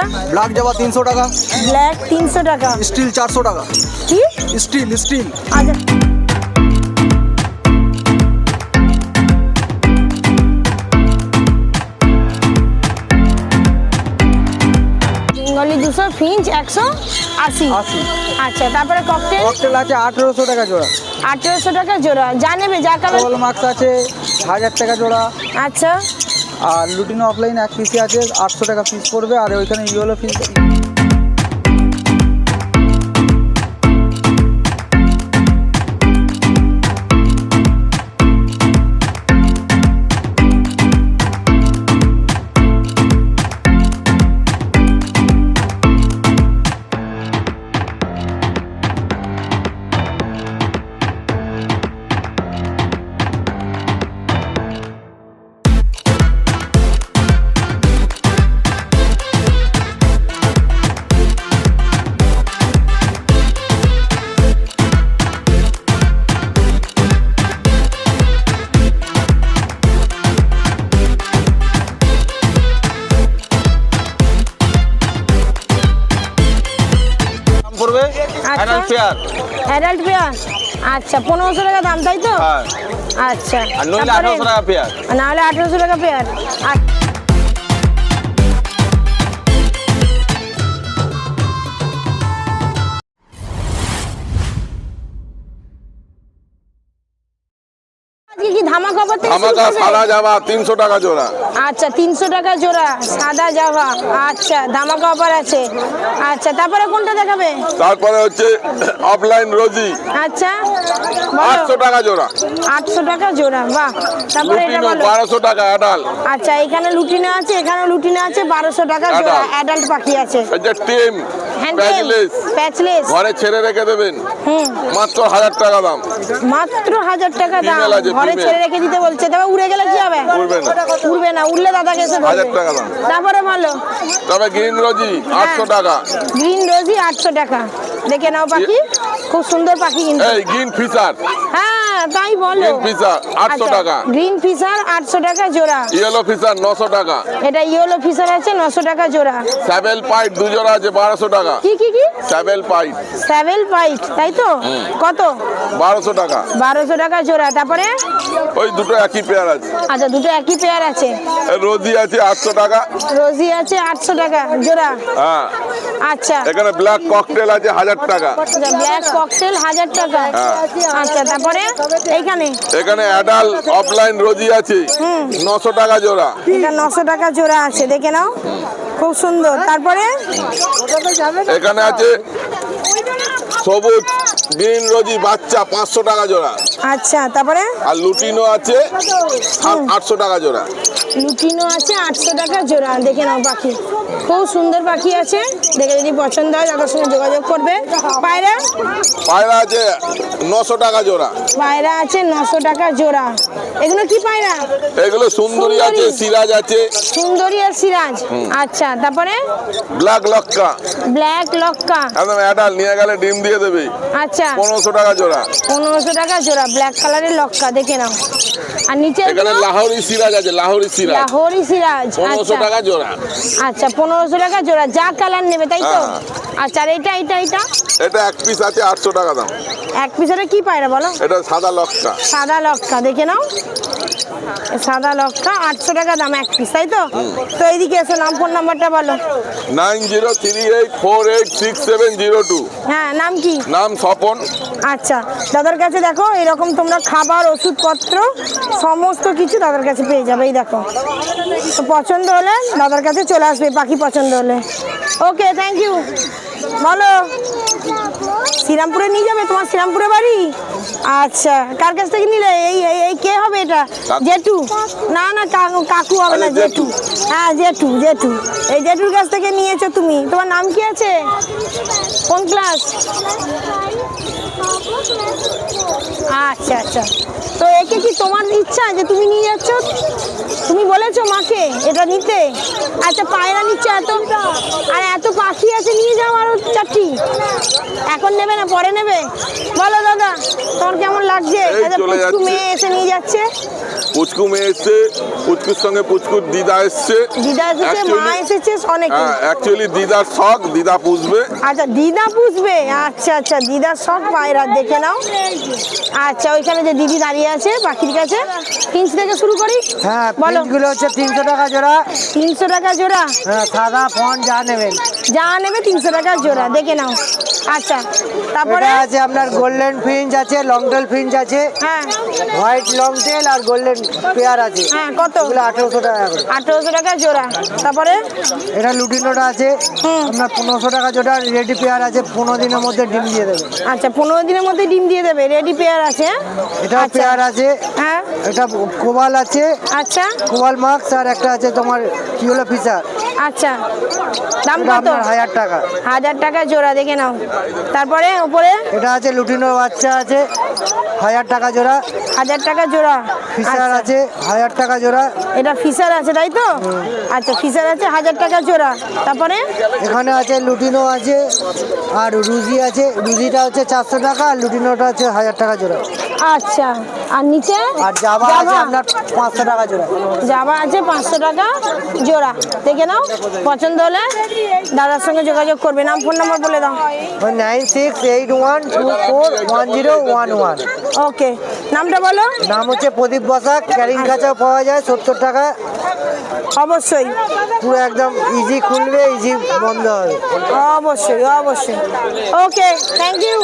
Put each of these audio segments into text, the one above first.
আচ্ছা ব্ল্যাক জাবা তিনশো টাকা। ব্ল্যাক তিনশো টাকা। স্টিল চারশো টাকা। কি? স্টিল স্টিল আচ্ছা। বেঙ্গলি দুশো ফিঞ্চ একশো আশি। আচ্ছা তারপরে ককটেল ককটেল আছে আঠেরোশো টাকা জোড়া। আঠেরোশো টাকা জোড়া। যা নেবে যা কালার মার্কস আছে হাজার টাকা জোড়া। আচ্ছা। আর লুটিনো অফলাইন এক পিসে আছে আটশো টাকা পিস পড়বে আর ওইখানে ইউএলও পিস আচ্ছা পনেরোশো টাকা দাম তাই তো? হ্যাঁ। আচ্ছা। আর নইলে আঠারোশো টাকা পেয়ার না হলে আঠেরোশো টাকা পেয়ার আর আমাকা? সাদা জামা তিনশো টাকা জোড়া। আচ্ছা তিনশো টাকা জোড়া সাদা জাভা আচ্ছা ধামাকা অফার আছে। আচ্ছা তারপরে কোনটা দেখাবে? তারপরে হচ্ছে অফলাইন রোজি। আচ্ছা আটশো টাকা জোড়া। আটশো টাকা জোড়া বাহ। তারপরে এটা বলো। বারোশো টাকা অ্যাডাল আচ্ছা এখানে লুটিনো আছে এখানে লুটিনো আছে বারোশো টাকা জোড়া অ্যাডাল্ট পাখি আছে। হচ্ছে টিম প্যাচলেস প্যাচলেস ঘরে ছেড়ে রেখে দেবেন। হুম। মাত্র হাজার টাকা দাম। মাত্র হাজার টাকা দাম। ঘরে ছেড়ে রেখে দিতে বলছে? তবে উড়ে গেলে কি হবে? উড়বে না। উড়লে দাদাকে এসে হাজার টাকা দাম। তারপরে ভালো তবে গ্রিন রোজি আটশো টাকা। গ্রিন রোজি আটশো টাকা। দেখে নাও পাখি। খুব সুন্দর পাখি কিন্তু। এই গ্রিন ফিচার হ্যাঁ। তাই বলো। গ্রিন ফিশার আটশো টাকা। গ্রিন ফিশার আটশো টাকা জোড়া। ইয়েলো ফিশার নশো টাকা। এটা ইয়েলো ফিশার আছে নশো টাকা জোড়া। স্যাবেল পাইট দু জোড়া আছে বারোশো টাকা। কি কি কি? স্যাবেল পাইট সেভেল পাইট তাই তো? কত? বারোশো টাকা। বারোশো টাকা জোড়া। তারপরে? ওই দুটো একই পেয়ার আছে। আচ্ছা দুটো একই পেয়ার আছে। রোজি আছে আটশো টাকা। রোজি আছে আটশো টাকা জোড়া। হ্যাঁ। আচ্ছা। এখানে ব্ল্যাক ককটেল আছে হাজার টাকা। ব্ল্যাক ককটেল হাজার টাকা। আচ্ছা তারপরে? এইখানে? এখানে অ্যাডাল অফলাইন রোজি আছে। নশো টাকা জোড়া। এটা নশো টাকা জোড়া আছে দেখে নাও। খুব সুন্দর। তারপরে? এখানে আছে সবুজ গ্রিন রোজি বাচ্চা পাঁচশো টাকা জোড়া। আচ্ছা তারপরে? আর লুটিনো আছে আটশো টাকা জোড়া। লুটিনো আছে আটশো টাকা জোড়া দেখে নাও পাখি। খুব সুন্দর পাখি আছে। দেখে যদি পছন্দ হয় তাদের সঙ্গে যোগাযোগ করবে। পায়রা? পায়রা আছে নশো টাকা জোড়া। পায়রা আছে নশো টাকা জোড়া। এগুলো কি পায়রা? এগুলো সুন্দরী আছে সিরাজ আছে। সুন্দরী আর সিরাজ। আচ্ছা তারপরে? ব্ল্যাক লক্কা। ব্ল্যাক লক্কা। একদম অ্যাডাল নিয়ে গেলে ডিম দিয়ে দেবে। আচ্ছা। পনেরোশো টাকা জোড়া। পনেরোশো টাকা জোড়া ব্ল্যাক কালারের লক্কা দেখে নাও। আর নিচে এখানে লাহোরি সিরাজ আছে লাহোরি সিরাজ। লাহোরি সিরাজ পনেরোশো আচ্ছা। টাকা জোড়া। আচ্ছা পনেরোশো টাকা জোড়া যা কালার নেবে তাই তো? হ্যাঁ। আচ্ছা আর এটা এটা এটা? এটা এক পিস আছে আটশো টাকা দাম। এক পিসের কি পায়রা বলো? এটা সাদা লক্কা। সাদা লক্কা দেখে নাও। সাদা লক্কা আটশো টাকা দাম এক পিস তাই তো? তো এইদিকে এসে নাম ফোন নাম্বারটা বলো। Nine zero three eight four eight six seven zero two. হ্যাঁ নাম কি? নাম স্বপন। আচ্ছা দাদার কাছে দেখো এরকম তোমরা খাবার ওষুধপত্র সমস্ত কিছু দাদার কাছে পেয়ে যাবে এই দেখো। তো পছন্দ হলে দাদার কাছে চলে আসবে পাখি পছন্দ হলে। ওকে থ্যাংক ইউ বলো। শ্রীরামপুরে নিয়ে যাবে? তোমার শ্রীরামপুরে বাড়ি? আচ্ছা কার কাছ থেকে নিলে? এই এই- কে হবে এটা। জেঠু? না না কাকু হবে না জেঠু। হ্যাঁ জেঠু জেঠু। এই জেঠুর কাছ থেকে নিয়েছো তুমি। তোমার নাম কি আছে? কোন ক্লাস আচ্ছা আচ্ছা। তো একে কি তোমার ইচ্ছা যে তুমি নিয়ে যাচ্ছ? তুমি বলেছ মাকে এটা নিতে। আচ্ছা পায়রা নিচ্ছে এত। আর এত পাখি আছে নিয়ে যাও আরও চারটি। এখন নেবে না পরে নেবে? বলো দাদা তোমার কেমন লাগছে? যাচ্ছে। মেয়ে এসে নিয়ে যাচ্ছে। পুচকু মেয়ে এসছে পুচকুর সঙ্গে পুচকুর দিদা এসছে। দিদা এসেছে মা এসেছে অনেকে। হ্যাঁ অ্যাকচুয়ালি দিদার শখ দিদা পুষবে। আচ্ছা দিদা পুষবে? আচ্ছা আচ্ছা দিদার সব পায়রা দেখে নাও। আচ্ছা ওইখানে যে দিদি দাঁড়িয়ে আছে পাখির কাছে। পিঞ্চ থেকে শুরু করি? হ্যাঁ বলো। হচ্ছে তিনশো টাকা জোড়া। তিনশো টাকা জোড়া? হ্যাঁ সাদা ফন যা নেবেন। যা নেবে তিনশো টাকা জোড়া দেখে নাও। আচ্ছা তারপরে? আছে আপনার গোল্ডেন ফিঞ্চ আছে লং টেল ফিঞ্চ আছে। হ্যাঁ। হোয়াইট লং টেল আর গোল্ডেন পেয়ার আছে। হ্যাঁ কত? এগুলো আঠেরোশো টাকা করে। আঠেরোশো টাকা জোড়া। তারপরে? এটা লুটিনোটা আছে। আপনার পনেরোশো টাকা জোড়া রেডি পেয়ার আছে। পনেরো দিনের মধ্যে ডিম দিয়ে দেবে। আচ্ছা পনেরো দিনের মধ্যে ডিম দিয়ে দেবে। রেডি পেয়ার আছে হ্যাঁ? এটা আচ্ছা। পেয়ার আছে। হ্যাঁ। এটা কোবাল আছে। আচ্ছা। কোবাল মার্কস আর একটা আছে তোমার কিউলো ফিসার আচ্ছা দাম কত? হাজার টাকা। হাজার টাকা জোড়া দেখে নাও। তারপরে উপরে এটা আছে লুটিনোর বাচ্চা আছে হাজার টাকা জোড়া। হাজার টাকা জোড়া। ফিসার আচ্ছা। আছে হাজার টাকা জোড়া। এটা ফিসার আছে তাই তো? আচ্ছা ফিসার আছে হাজার টাকা জোড়া। তারপরে? এখানে আছে লুটিনো আছে আর রুজি আছে। রুজিটা হচ্ছে চারশো টাকা আর লুটিনোটা হচ্ছে হাজার টাকা জোড়া। আচ্ছা আর নিচে? আর জাবা আছে আপনার পাঁচশো টাকা জোড়া। জামা আছে পাঁচশো টাকা জোড়া। দেখে নাও। পছন্দ হলে দাদার সঙ্গে যোগাযোগ করবে। নাম ফোন নাম্বার বলে দাও। Nine six eight one two four one zero one one. Okay নামটা বলো। নাম হচ্ছে প্রদীপ বসাক ক্যারিং কাঁচাও পাওয়া যায় সত্তর টাকা। অবশ্যই। পুরো একদম ইজি খুলবে ইজি বন্ধ হবে। অবশ্যই অবশ্যই। ওকে থ্যাংক ইউ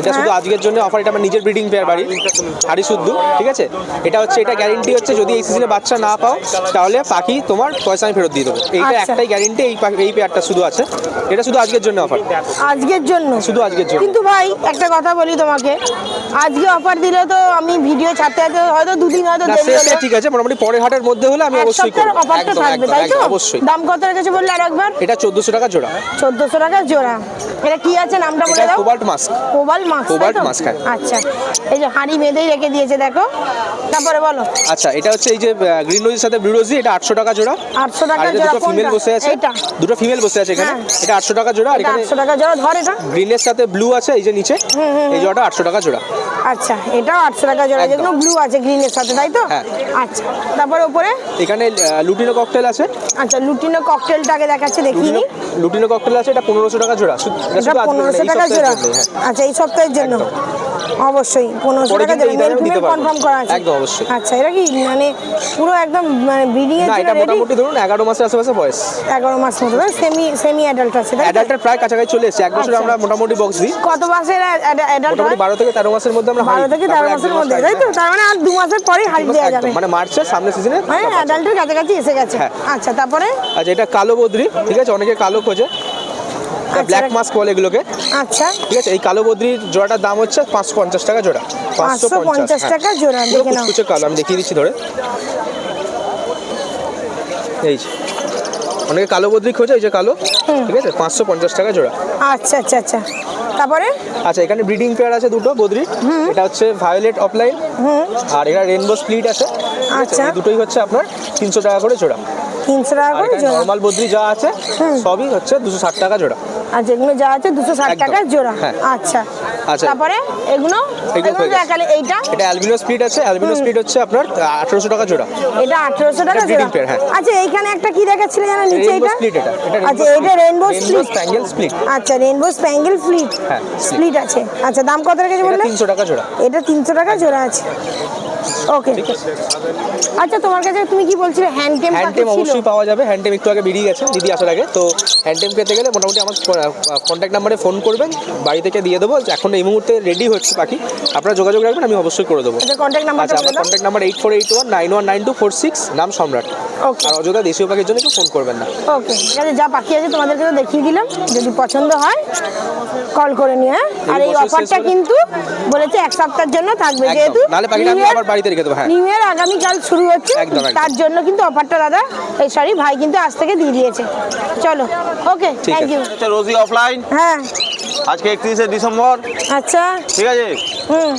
এটা শুধু আজকের জন্য অফার এটা আমার নিজের ব্রিডিং পেয়ার বাড়ি হাড়ি শুদ্ধ ঠিক আছে? এটা হচ্ছে এটা গ্যারেন্টি হচ্ছে যদি এই সিজনে বাচ্চা না পাও তাহলে পাখি তোমার পয়সা আমি ফেরত দিয়ে দেবো। এইটা আচ্ছা। একটাই গ্যারেন্টি এই এই পেয়ারটা শুধু আছে। এটা শুধু আজকের জন্য অফার আজকের জন্য? শুধু আজকের জন্য। কিন্তু ভাই একটা কথা বলি তোমাকে। আজকে অফার দিলে তো আমি ভিডিও ছাড়তে ছাড়তে হয়তো দুদিন হয়তো দেরি সে ঠিক আছে মোটামুটি পরের হাটের মধ্যে হলে আমি অবশ্যই করব। অফারটা থাকবে তাই তো? অবশ্যই। দাম কত রেখেছে বললে আর একবার এটা চোদ্দোশো টাকা জোড়া। চোদ্দশো টাকা জোড়া। এটা কি আছে? নামটা বলে দাও। কোবাল্ট মাস্ক কোবাল মাছ Cobalt mask, হ্যাঁ। আচ্ছা। এই যে হাঁড়ি বেঁধেই রেখে দিয়েছে দেখো। তারপরে বলো। আচ্ছা এটা হচ্ছে এই যে গ্রিন রোজের সাথে ব্লু রোজি এটা আটশো টাকা জোড়া। 800 টাকা জোড়া ফিমেল বসে আছে? দুটো ফিমেল বসে আছে এখানে। হ্যাঁ। এটা আটশো টাকা জোড়া আর এখানে আটশো টাকা জোড়া। ধর এটা। গ্রিনের সাথে ব্লু আছে এই যে নিচে এই জোড়াটা আটশো টাকা জোড়া। আচ্ছা এটাও আটশো টাকা জোড়া যেগুলো ব্লু আছে গ্রিনের সাথে তাই তো? হ্যাঁ। আচ্ছা তারপরে উপরে? এখানে লুটিনো ককটেল আছে। আচ্ছা লুটিনো ককটেলটাকে দেখাচ্ছে দেখিনি। লুটিনো- ককটেল আছে এটা পনেরোশো টাকা জোড়া। এটা এটা শুধু আজকের পনেরোশো জন্য, এই টাকা জোড়া। হ্যাঁ। আচ্ছা এই সপ্তাহের জন্য? অবশ্যই পনেরোশো টাকা জোড়া। মেল ফিমেল কনফার্ম করা আছে। একদম অবশ্যই। আচ্ছা এটা কি মানে পুরো একদম মানে ব্রিডিং এর জন্য এটা রেডি মোটামুটি ধরুন এগারো মাসের আশেপাশে বয়স? এগারো মাস মতো সেমি সেমি অ্যাডাল্ট আছে অ্যাডাল্টের প্রায় কাছাকাছি চলে এসেছে এক বছর আচ্ছা। আমরা মোটামুটি বক্স দিই। কত মাসের অ্যাডাল্ট বারো থেকে তেরো মাসের মধ্যে আমরা বারো হাঁড়ি থেকে তেরো মাসের মধ্যে তাই তো? তার মানে আর দু মাসের পরেই হাইট দেওয়া যাবে। মানে মার্চের সামনের সিজনে মানে অ্যাডাল্টের কাছাকাছি এসে গেছে। হ্যাঁ। আচ্ছা তারপরে? আচ্ছা এটা কালো বদ্রি ঠিক আছে? অনেকে কালো খোঁজে। ব্ল্যাক এটা- মাস্ক বলে এগুলোকে। আচ্ছা। ঠিক আছে? এই কালো বদ্রির জোড়াটার দাম হচ্ছে পাঁচশো পঞ্চাশ টাকা জোড়া। পাঁচশো পঞ্চাশ হ্যাঁ। টাকা জোড়া পুরো কালো আমি দেখিয়ে দিচ্ছি ধরে। এই অনেকে কালো বদ্রি খোঁজে এই যে কালো ঠিক আছে? পাঁচশো পঞ্চাশ টাকা জোড়া। আচ্ছা আচ্ছা আচ্ছা। তারপরে? আচ্ছা এখানে ব্রিডিং পেয়ার আছে দুটো বদ্রি এটা হচ্ছে ভায়োলেট অফলাইন। আর এটা রেনবো স্প্লিট আছে। আচ্ছা। দুটোই হচ্ছে আপনার তিনশো টাকা করে জোড়া। তিনশো টাকা করে জোড়া। নর্মাল বদ্রি যা আছে সবই হচ্ছে দুশো ষাট টাকা জোড়া। আর যেগুলো যা আছে দুশো ষাট। টাকা জোড়া। হ্যাঁ। আচ্ছা। আচ্ছা। তারপরে এগুলো। দেখালে এইটা? এটা অ্যালবিনো স্প্লিট আছে। অ্যালবিনো স্প্লিট হচ্ছে আপনার আঠারোশো টাকা জোড়া। এটা আঠেরোশো টাকা জোড়া। হ্যাঁ। আচ্ছা এইখানে একটা কি দেখাচ্ছিল জানা নিচে এটা। স্প্লিট আচ্ছা এটা রেনবো স্প্লিট স্প্যাঙ্গেল স্প্লিট আচ্ছা রেনবো স্প্যাঙ্গেল ফ্লিট হ্যাঁ। স্প্লিট আছে। আচ্ছা দাম কত রেখেছে বললে? তিনশো টাকা জোড়া। এটা তিনশো টাকা জোড়া আছে। ওকে আচ্ছা তোমার কাছে তুমি কি বলছিলে? হ্যান্ড টেম হ্যান্ড টেম অবশ্যই পাওয়া যাবে। হ্যান্ড টেম একটু আগে বেরিয়ে গেছে দিদি আসার আগে। তো হ্যান্ড টেম পেতে গেলে মোটামুটি আমার কন্ট্যাক্ট নাম্বারে ফোন করবেন বাড়ি থেকে দিয়ে দেবো। এখন এই মুহূর্তে রেডি হচ্ছে পাখি আপনারা যোগাযোগ রাখবেন আমি অবশ্যই করে দেবো। আচ্ছা আচ্ছা আমার contact number eight four eight one nine one nine two four six নাম সম্রাট। আর অযোধ্যা দেশীয় পাখির জন্য একটু ফোন করবেন না। ওকে ঠিক আছে যা বাকি আছে তোমাদেরকে তো দেখিয়ে দিলাম। যদি পছন্দ হয় কল করে নিয়ে হ্যাঁ? আর এই অফারটা কিন্তু বলেছে এক সপ্তাহের জন্য থাকবে যেহেতু নাহলে পাখিটা আমি আবার বাড়িতে রেখে দেবো, হ্যাঁ। নিউ ইয়ার আগামীকাল শুরু হচ্ছে। তার জন্য কিন্তু অফারটা দাদা এই সরি ভাই কিন্তু আজ থেকে দিয়ে দিয়েছে। চলো okay thank you Rosie offline হ্যাঁ। আজকে একত্রিশে ডিসেম্বর? আচ্ছা। ঠিক আছে? হুম।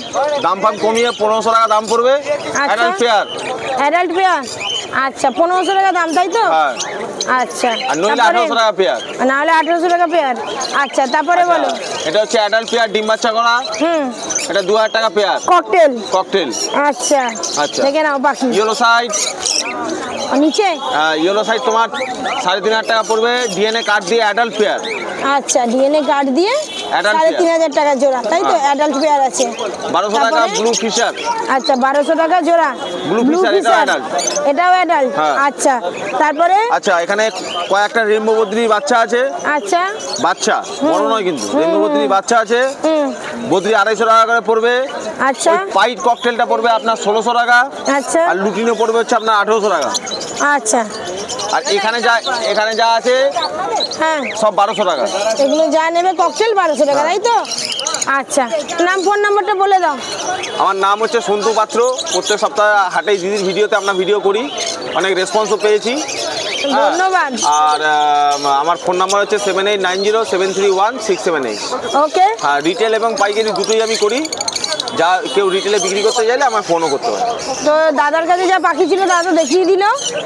দাম ফাম কমিয়ে পনেরোশো টাকা দাম পড়বে। আচ্ছা। ফাইনাল ফেয়ার অ্যাডাল্ট পেয়ার আচ্ছা পনেরোশো টাকা দাম তাই তো? হ্যাঁ। আচ্ছা। আর নইলে আঠারোশো টাকা পেয়ার নাহলে আঠেরোশো টাকা পেয়ার আচ্ছা তারপরে বলো। এটা হচ্ছে অ্যাডাল্ট পেয়ার ডিম বাচ্চা করা। হুম। এটা দু হাজার টাকা পেয়ার ককটেল ককটেল আচ্ছা। আচ্ছা। দেখে নাও পাখি। ইয়েলো সাইড নিচে? ইয়েলো সাইড তোমার সাড়ে তিন হাজার টাকা পড়বে। ডিএনএ কার্ড দিয়ে অ্যাডাল্ট পেয়ার আচ্ছা ডিএনএ কার্ড দিয়ে সাড়ে। তিন হাজার টাকা জোড়া তাই তো। অ্যাডাল্ট পেয়ার আছে। বারোশো টাকা ব্লু ফিশার আচ্ছা বারোশো টাকা জোড়া। Blue fisher, এটাও অ্যাডাল্ট হ্যাঁ। আচ্ছা তারপরে? আচ্ছা এখানে কয়েকটা বদ্রি বাচ্চা আছে। আচ্ছা। বাচ্চা বড় নয় কিন্তু। বদ্রি বাচ্চা আছে। বদ্রি আড়াইশো টাকা করে পড়বে। আচ্ছা। পাইট ককটেলটা পড়বে আপনার ষোলোশো টাকা। আচ্ছা। আর লুটিনো পড়বে হচ্ছে আপনার আঠেরোশো টাকা। আচ্ছা। আর এখানে যা এখানে যা আছে হ্যাঁ। সব বারোশো টাকা। এগুলো যা নেবে ককটেল বারোশো টাকা তাই তো? আচ্ছা নাম ফোন নাম্বারটা বলে দাও। আমার নাম হচ্ছে সন্তু পাত্র। প্রত্যেক সপ্তাহে হাটে দিদির ভিডিওতে আমরা ভিডিও করি। অনেক রেসপন্সও পেয়েছি। হ্যাঁ। ধন্যবাদ। আর আমার ফোন নাম্বার হচ্ছে seven eight nine zero seven three one six seven eight okay আর রিটেল এবং পাইকারি দুটোই আমি করি। যা কেউ রিটেলে বিক্রি করতে চাইলে আমার ফোনও করতে পারে তো দাদার কাছে যা পাখি ছিল দাদা দেখিয়ে দিল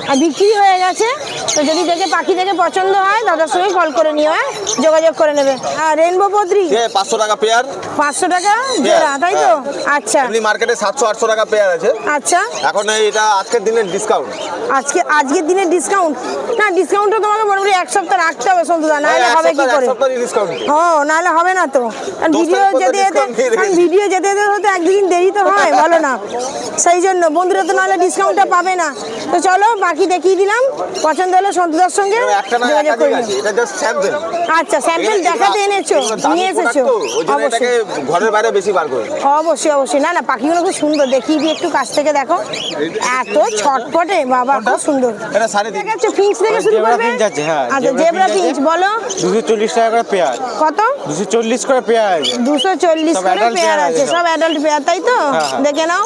আর বিক্রি হয়ে গেছে। তো যদি দেখে পাখি দেখে পছন্দ হয় দাদার সঙ্গে কল করে নিও হ্যাঁ? যোগাযোগ করে নেবে। আর রেনবো পত্রী পাঁচশো টাকা পেয়ার পাঁচশো টাকা? জোড়া তাই তো? আচ্ছা। এমনি মার্কেটে সাতশো আটশো টাকা পেয়ার আছে। আচ্ছা। এখন এটা আজকের দিনের ডিসকাউন্ট আজকে আজকের দিনে ডিসকাউন্ট না ডিসকাউন্টটা তোমাকে মোটামুটি এক সপ্তাহ রাখতে হবে সন্তুদা নাহলে হবে কি করে? ডিসকাউন্ট ও নাহলে হবে না তো। ভিডিও যেতে যেতে ভিডিও যেতে যেতে হয়তো এক দুদিন দেরি তো হয় বলো না। সেই জন্য বন্ধুরা তো নাহলে ডিসকাউন্টটা পাবে না। তো চলো বাকি দেখিয়ে দিলাম। পছন্দ হলে সন্তুদার সঙ্গে যোগাযোগ করে আচ্ছা স্যাম্পল দেখাতে এনেছো নিয়ে এসেছ। অবশ্যই। ঘরের বাইরে বেশি বার করে অবশ্যই অবশ্যই। না না পাখিগুলো খুব সুন্দর। দেখিয়ে দিই একটু কাছ থেকে দেখো। এত ছটপটে বাবা খুব সুন্দর। এটা সাড়ে তিন দেখাচ্ছ ফিঞ্চ থেকে শুরু করবে? ফিঞ্চ আছে, হ্যাঁ, আচ্ছা জেব্রা জেব্রা ফিঞ্চ বলো। দুশো চল্লিশ টাকা করে পেয়ার। কত? দুশো চল্লিশ করে পেয়ার। করে পেয়ার আছে সব। অ্যাডাল্ট পেয়ার তাই তো? হ্যাঁ, হ্যাঁ। দেখে নাও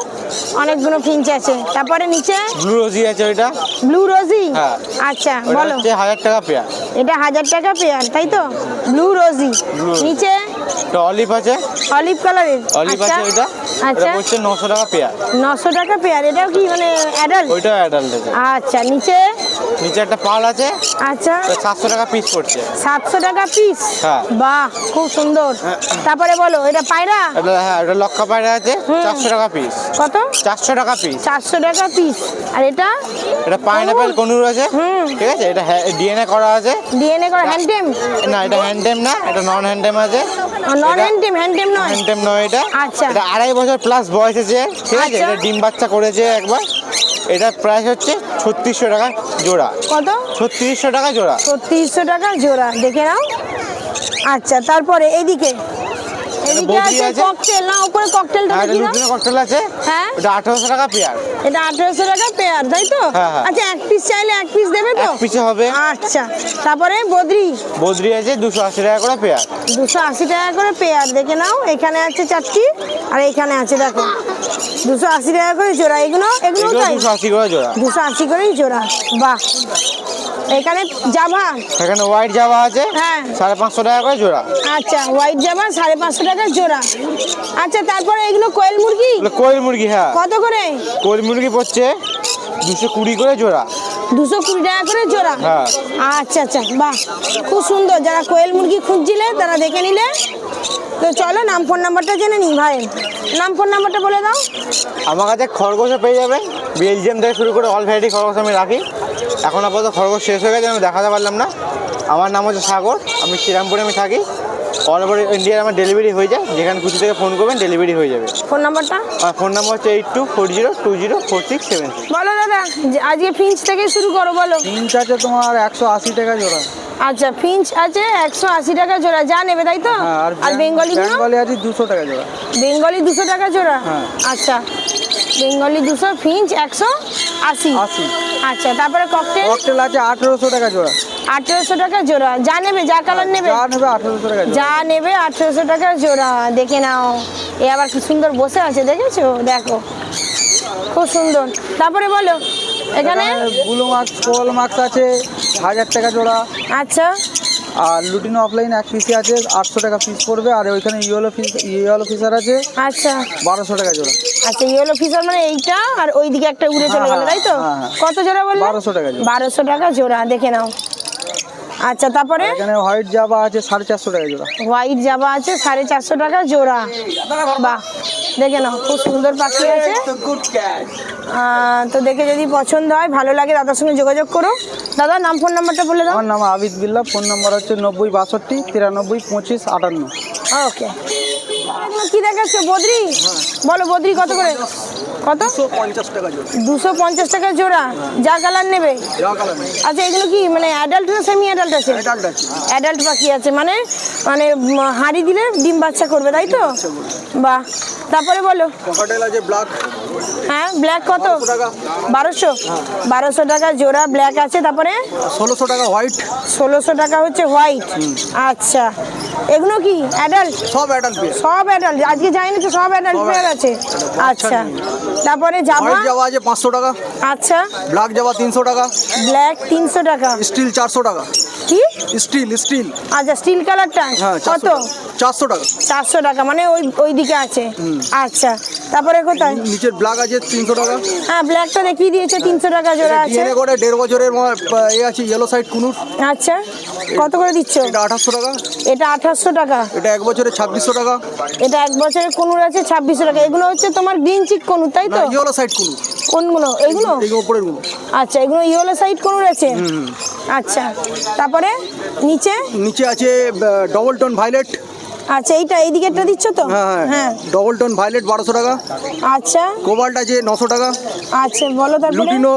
অনেকগুলো ফিঞ্চ আছে। তারপরে নিচে? ব্লু রোজি আছে ওইটা। ব্লু রোজি হ্যাঁ। আচ্ছা বলো। হাজার টাকা পেয়ার এটা হাজার টাকা পেয়ার তাই তো? ব্লু রোজি নিচে? অলিভ আছে। অলিভ কালারের অলিভ আচ্ছা আছে ওইটা। আচ্ছা। পড়ছে নশো টাকা পেয়ার। নশো টাকা পেয়ার এটাও কি মানে অ্যাডাল্ট ওইটাও অ্যাডাল্ট আছে আচ্ছা নিচে? নিচে একটা পাল আছে। আচ্ছা। তো সাতশো টাকা পিস পড়ছে। সাতশো টাকা পিস হ্যাঁ। বাহ খুব সুন্দর। তারপরে বলো এটা পায়রা? হ্যাঁ এটা লক্কা পায়রা আছে হুম। চারশো টাকা পিস কত? চারশো টাকা পিস চারশো টাকা পিস আর এটা? এটা পাইনাপেল কনুর আছে। হুম। ঠিক আছে? এটা ডিএনএ করা আছে। ডিএনএ করা হ্যান্ডটেম না এটা হ্যান্ডটেম না এটা নন হ্যান্ডটেম আছে। নন হ্যান্ডটেম হ্যান্ডটেম নয়? হ্যান্ডটেম নয় এটা। আচ্ছা। এটা আড়াই বছর প্লাস বয়স আছে ঠিক আছে? আচ্ছা। এটা ডিম বাচ্চা করেছে একবার। এটা প্রাইস হচ্ছে ছত্রিশশো টাকা জোড়া। কত? ছত্রিশশো টাকা জোড়া। ছত্রিশশো টাকা জোড়া। দেখে নাও। আচ্ছা তারপরে এইদিকে এদিকে আছে আছে। ককটেল না উপরে ককটেলটা আর এটা দেখি না? ককটেল আছে। হ্যাঁ? টাকা পেয়ার এটা আঠেরোশো টাকা পেয়ার তাই তো? হ্যাঁ, হ্যাঁ। আচ্ছা এক পিস চাইলে এক পিস দেবে তো? এক পিসে হবে। আচ্ছা তারপরে বদ্রি। বদ্রি আছে দুশো আশি টাকা করে পেয়ার দুশো আশি টাকা করে পেয়ার দেখে নাও এখানে আছে চারটি আর এখানে আছে দেখো। দুশো আশি টাকা করে জোড়া এগুলো এগুলো এগুলো তাই দুশো আশি করে জোড়া। দুশো আশি করেই জোড়া বাহ। এখানে জাভা এখানে হোয়াইট জাবা আছে হ্যাঁ। সাড়ে পাঁচশো টাকা করে জোড়া। আচ্ছা হোয়াইট জামা সাড়ে পাঁচশো টাকা জোড়া। আচ্ছা তারপরে এগুলো কোয়েল মুরগি? কোয়েল মুরগি হ্যাঁ। কত করে? কোয়েল মুরগি পড়ছে দুশো কুড়ি করে জোড়া। দুশো কুড়ি টাকা করে জোড়া? হ্যাঁ। আচ্ছা আচ্ছা বাহ খুব সুন্দর। যারা কোয়েল মুরগি খুঁজছিলে তারা দেখে নিলে। তো চলো নাম ফোন নাম্বারটা জেনে নিই ভাই। নাম ফোন নাম্বারটা বলে দাও। আমার কাছে খরগোশও পেয়ে যাবে। বেলজিয়াম থেকে শুরু করে অল ভ্যারাইটি খরগোশ আমি রাখি। এখন আপাতত খরগোশ শেষ হয়ে গেছে আমি দেখাতে পারলাম না। আমার নাম হচ্ছে সাগর আমি শ্রীরামপুরে আমি থাকি। অল ওভার ইন্ডিয়ার আমার ডেলিভারি হয়ে যায় যেখানে খুশি থেকে ফোন করবেন ডেলিভারি হয়ে যাবে। ফোন নাম্বারটা আমার ফোন নাম্বার হচ্ছে eight two four zero two zero four six seven বলো দাদা যে আজকে ফিঞ্চ থেকে শুরু করো বলো। ইঞ্চ আছে তোমার একশো আশি টাকা জোড়া। আচ্ছা ফিঞ্চ আছে একশো আশি টাকা জোড়া যা নেবে তাই তো? হ্যাঁ, আর বেঙ্গলি বেঙ্গলি আছে দুশো টাকা জোড়া। বেঙ্গলি দুশো টাকা জোড়া? হ্যাঁ। আচ্ছা। বেঙ্গলি দুশো ফিঞ্চ একশো আশি। আশি। আচ্ছা তারপরে ককটেল ককটেল আছে আঠেরোশো টাকা জোড়া। আঠেরোশো টাকা জোড়া। যা নেবে যা কালার নেবে? যা নেবে আঠেরোশো টাকা জোড়া। যা নেবে আঠেরোশো টাকা জোড়া। দেখে নাও। এ আবার কি সুন্দর বসে আছে দেখেছ? দেখো। খুব সুন্দর। তারপরে বলো এখানে? ব্লু মার্কস কোল মার্কস আছে হাজার টাকা জোড়া। আচ্ছা। আর লুটিনো অফলাইন এক পিসি আছে আটশো টাকা পিস পড়বে আর ওইখানে ইয়েলো ফিস ইয়েলো ফিসার আছে আচ্ছা। বারোশো টাকা জোড়া। আচ্ছা ইয়েলো ফিসার মানে এইটা আর ওইদিকে একটা উড়ে চলে গেল তাই তো? হ্যাঁ, হ্যাঁ। কত জোড়া বললে? বারোশো টাকা বারোশো টাকা জোড়া দেখে নাও। আচ্ছা তারপরে? এখানে হোয়াইট জাবা আছে সাড়ে চারশো টাকা জোড়া। হোয়াইট জাবা আছে সাড়ে চারশো টাকা জোড়া। বাহ দেখে নাও খুব সুন্দর পাখি আছে। তো দেখে যদি পছন্দ হয় ভালো লাগে দাদার সঙ্গে যোগাযোগ করো। দাদা নাম ফোন নাম্বারটা বলে দাও। আমার নাম আবিদ বিল্লা ফোন নম্বর হচ্ছে নব্বই বাষট্টি তিরানব্বই পঁচিশ আটান্ন। ওকে কি দেখাচ্ছ বদ্রি? বলো বদ্রি কত করে? কত? দুশো পঞ্চাশ টাকা জোড়া। যা কালার নেবে? আচ্ছা এগুলো কি মানে অ্যাডাল্ট না সেমি অ্যাডাল্ট আছে। অ্যাডাল্ট পাখি আছে মানে মানে হাঁড়ি দিলে ডিম বাচ্চা করবে তাই তো? বাহ। তারপরে বলো। ব্ল্যাক হ্যাঁ ব্ল্যাক কত? বারোশো বারোশো? টাকা জোড়া ব্ল্যাক আছে তারপরে? ষোলোশো টাকা হোয়াইট ষোলোশো টাকা হচ্ছে হোয়াইট আচ্ছা। এগুলো কি অ্যাডাল্ট সব অ্যাডাল্ট সব অ্যাডাল্ট আজকে যাইনি তো সব অ্যাডাল্ট পেয়ার আছে আচ্ছা। তারপরে জামা? হোয়াইট জাবা আছে পাঁচশো টাকা। আচ্ছা। ব্ল্যাক জাবা তিনশো টাকা। ব্ল্যাক তিনশো টাকা। স্টিল চারশো টাকা। কি? স্টিল স্টিল আচ্ছা স্টিল কালারটা হ্যাঁ কত? চারশো চারশো টাকা। চারশো টাকা মানে ওই ওই দিকে আছে। আচ্ছা তারপরে কোথায়? নিচের ব্ল্যাক আছে তিনশো টাকা। হ্যাঁ ব্ল্যাকটা দেখিয়ে দিয়েছে? তিনশো টাকা জোড়া আছে। ডিএনএ করে দেড় বছরের এ আছে ইয়েলো সাইড কুনুর। আচ্ছা কত করে দিচ্ছ? এটা আঠাশশো টাকা। এটা আঠাশশো টাকা। এটা এক বছরের ছাব্বিশশো টাকা। এটা এক বছরের কুনুর আছে ছাব্বিশশো টাকা। এগুলো হচ্ছে তোমার গ্রিন চিক কোনুর তাই তো? ইয়েলো সাইড কুনুর কোনগুলো? এইগুলো? এই উপরেরগুলো। আচ্ছা এগুলো ইয়েলো সাইড কোনুর আছে আচ্ছা তারপরে নিচে? নিচে আছে ডবল টোন ভাইলেট আচ্ছা এইটা এই দিকেরটা দিচ্ছ তো? হ্যাঁ হ্যাঁ। ডবল টোন ভাইলেট বারোশো টাকা। আচ্ছা। কোবাল্ট আছে নশো টাকা। আচ্ছা বলো তারপরে। লুটিনো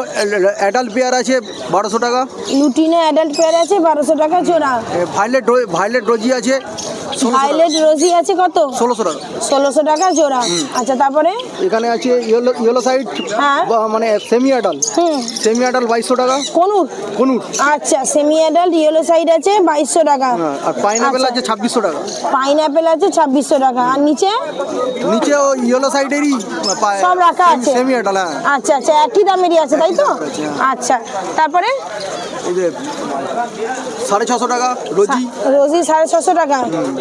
অ্যাডাল্ট পেয়ার আছে বারোশো টাকা। লুটিনো অ্যাডাল্ট পেয়ার আছে বারোশো টাকা জোড়া। ভাইলেট ভাইলেট রোজি আছে ভাইলেট রোজি আছে কত? ষোলোশো টাকা। ষোলোশো টাকা জোড়া। আচ্ছা তারপরে? এখানে আছে ইয়েলো ইয়েলো সাইড হ্যাঁ। মানে সেমি অ্যাডাল্ট হুম। সেমি অ্যাডাল্ট বাইশশো টাকা। কোনুর? কুনুর। আচ্ছা সেমি অ্যাডাল্ট ইয়েলো সাইড আছে বাইশশো টাকা। হ্যাঁ আর পাইনাপেল আচ্ছা। আছে ছাব্বিশশো টাকা। পাইনাপেল আছে ছাব্বিশশো টাকা। আর নিচে? নিচে ও ইয়েলো সাইডেরই সব রাখা আছে। হ্যাঁ। আচ্ছা আচ্ছা একই দামেরই আছে তাই তো? আচ্ছা তারপরে? যে সাড়ে ছশো টাকা রোজি। রোজি সাড়ে ছশো টাকা।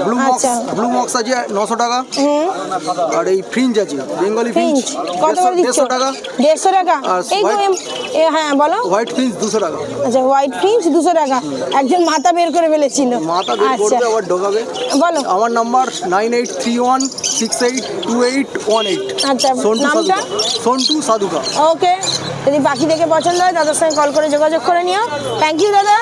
ব্লু আচ্ছা। ব্লু আছে নশো টাকা। আর এই ফ্রিঞ্জ আছে বেঙ্গলি ফ্রিঞ্জ। কত দেড়শো টাকা। দেড়শো এই হ্যাঁ বলো। হোয়াইট ফ্রিঞ্জ দুশো টাকা। আচ্ছা হোয়াইট দুশো টাকা। একজন মাথা বের করে ফেলেছিল। মাথা বের আচ্ছা। আবার ঢোকাবে। বলো। আমার number nine eight three one six eight two eight one eight আচ্ছা সন্টু নামটা? সাধুকা। সন্টু সাধুকা। ওকে যদি পাখি দেখে পছন্দ হয় দাদার সঙ্গে কল করে যোগাযোগ করে নিও। থ্যাংক ইউ দাদা।